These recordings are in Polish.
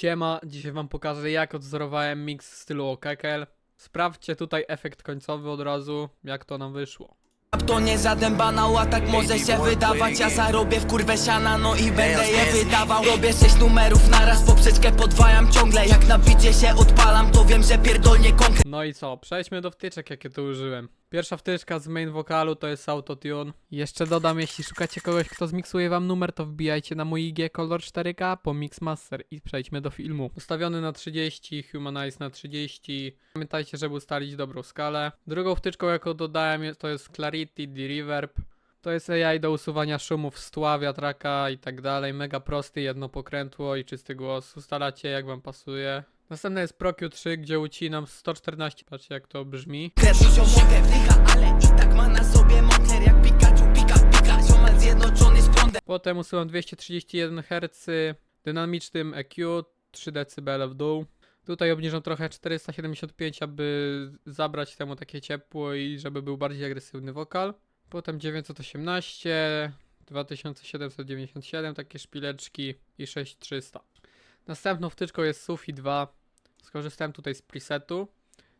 Siema, dzisiaj wam pokażę jak odzorowałem mix w stylu Okekel. Sprawdźcie tutaj efekt końcowy od razu, jak to nam wyszło. To nie żaden banał, a tak może się wydawać Ja zarobię w kurwę siana, no i będę je wydawał Robię sześć numerów naraz, poprzeczkę podwajam ciągle Jak na bicie się odpalam, to wiem, że pierdolnie konkret No i co, przejdźmy do wtyczek jakie tu użyłem. Pierwsza wtyczka z main wokalu to jest autotune. Jeszcze dodam, jeśli szukacie kogoś kto zmiksuje wam numer, to wbijajcie na mój IG Color 4K po Mixmaster i przejdźmy do filmu. Ustawiony na 30, Humanize na 30. Pamiętajcie, żeby ustalić dobrą skalę. Drugą wtyczką jaką dodałem to jest Clarity, D-Reverb. To jest AI do usuwania szumów z tła, wiatraka i tak dalej. Mega prosty, jedno pokrętło i czysty głos. Ustalacie jak wam pasuje. Następne jest Pro Q3, gdzie ucinam 114. Patrzcie jak to brzmi. Potem usuwam 231 Hz dynamicznym EQ, 3 dB w dół. Tutaj obniżam trochę 475, aby zabrać temu takie ciepło i żeby był bardziej agresywny wokal. Potem 918, 2797 takie szpileczki i 6300. Następną wtyczką jest Sufi 2. Skorzystałem tutaj z presetu.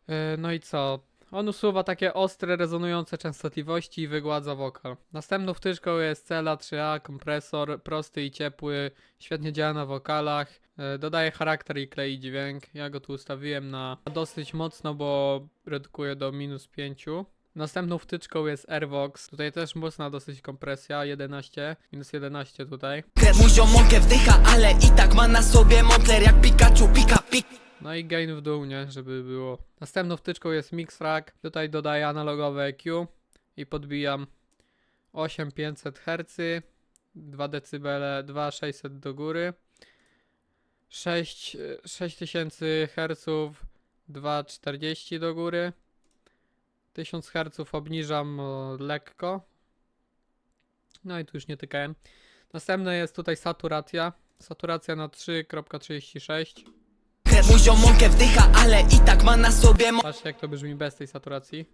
Yy, No i co? On usuwa takie ostre, rezonujące częstotliwości i wygładza wokal. Następną wtyczką jest Cela 3A, kompresor, prosty i ciepły, świetnie działa na wokalach, e, dodaje charakter i klei dźwięk. Ja go tu ustawiłem na dosyć mocno, bo redukuje do minus 5. Następną wtyczką jest Airvox. Tutaj też mocna dosyć kompresja, 11, minus 11 tutaj. Wdycha, ale i tak ma na sobie montler Jak Pikachu, pika, pika No i gain w dół, nie? Żeby było. Następną wtyczką jest mix rack. Tutaj dodaję analogowe EQ i podbijam 8500 Hz, 2 dB, 2600 do góry, 6, 6000 Hz, 240 do góry, 1000 Hz obniżam o, lekko. No i tu już nie tykałem. Następne jest tutaj saturacja. Saturacja na 3.36. Buzią mogę wdycha, ale i tak ma na sobie montler Patrzcie jak to brzmi bez tej saturacji.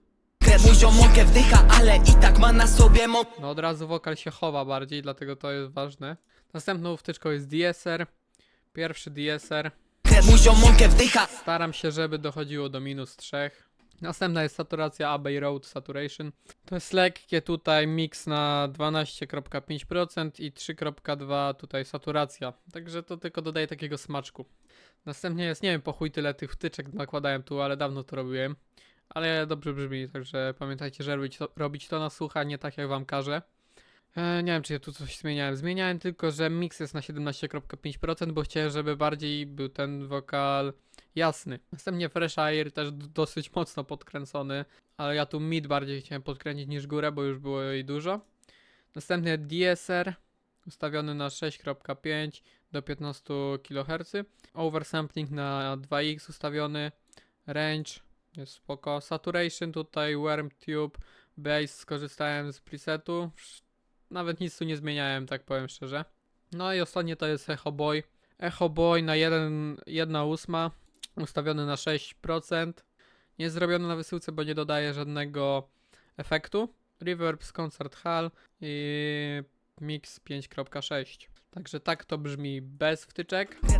Buzią mogę wdycha, ale i tak ma na sobie montler No od razu wokal się chowa bardziej, dlatego to jest ważne. Następną wtyczką jest DSR. Pierwszy DSR. Staram się, żeby dochodziło do minus 3. Następna jest saturacja Abbey Road Saturation. To jest lekkie tutaj mix na 12,5% i 3,2 tutaj saturacja. Także to tylko dodaje takiego smaczku. Następnie jest, nie wiem po chuj tyle tych wtyczek nakładałem tu, ale dawno to robiłem. Ale dobrze brzmi, także pamiętajcie, że robić to, robić to na słucha, nie tak jak wam każę. E, nie wiem, czy ja tu coś zmieniałem. Zmieniałem tylko, że mix jest na 17,5%, bo chciałem, żeby bardziej był ten wokal jasny. Następnie Fresh Air też dosyć mocno podkręcony, ale ja tu mid bardziej chciałem podkręcić niż górę, bo już było jej dużo. Następnie DSR ustawiony na 6,5 do 15 kHz. Oversampling na 2x ustawiony. Range jest spoko. Saturation tutaj, Worm Tube, Bass skorzystałem z presetu. Nawet nic tu nie zmieniałem, tak powiem szczerze. No i ostatnie to jest Echo Boy. Echo Boy na 1,8 ustawiony na 6%. Nie zrobiony na wysyłce, bo nie dodaje żadnego efektu. Reverb z Concert Hall i Mix 5.6. Także tak to brzmi bez wtyczek. Tak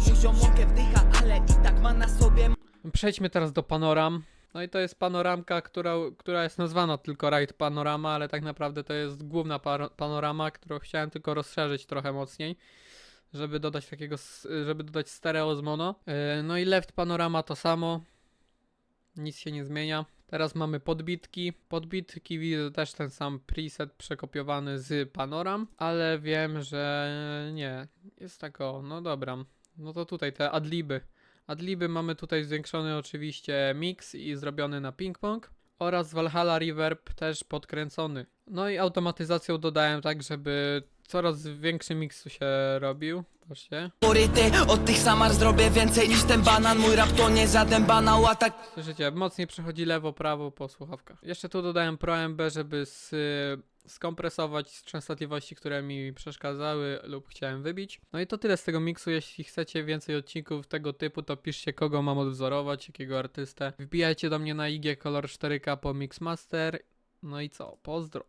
Przejdźmy teraz do panoram. No i to jest panoramka, która, która jest nazwana tylko Ride Panorama, ale tak naprawdę to jest główna panorama, którą chciałem tylko rozszerzyć trochę mocniej, żeby dodać takiego, żeby dodać stereo z mono. Yy, No i left panorama to samo, nic się nie zmienia. Teraz mamy podbitki. Podbitki widzę też ten sam preset przekopiowany z panoram, ale wiem, że nie. Jest tak o, no dobra. No to tutaj te adliby. Adliby mamy tutaj zwiększony oczywiście mix i zrobiony na ping-pong oraz Valhalla Reverb też podkręcony. No i automatyzacją dodałem tak, żeby coraz większy mix tu się robił. Patrzcie. Od tych samar zrobię więcej niż ten banan Mój rap to nie tak Słyszycie, mocniej przechodzi lewo, prawo po słuchawkach. Jeszcze tu dodałem Pro MB, żeby s, skompresować częstotliwości, które mi przeszkadzały lub chciałem wybić. No i to tyle z tego miksu. Jeśli chcecie więcej odcinków tego typu, to piszcie kogo mam odwzorować, jakiego artystę. Wbijajcie do mnie na IG Color 4K po Mixmaster. No i co? Pozdro.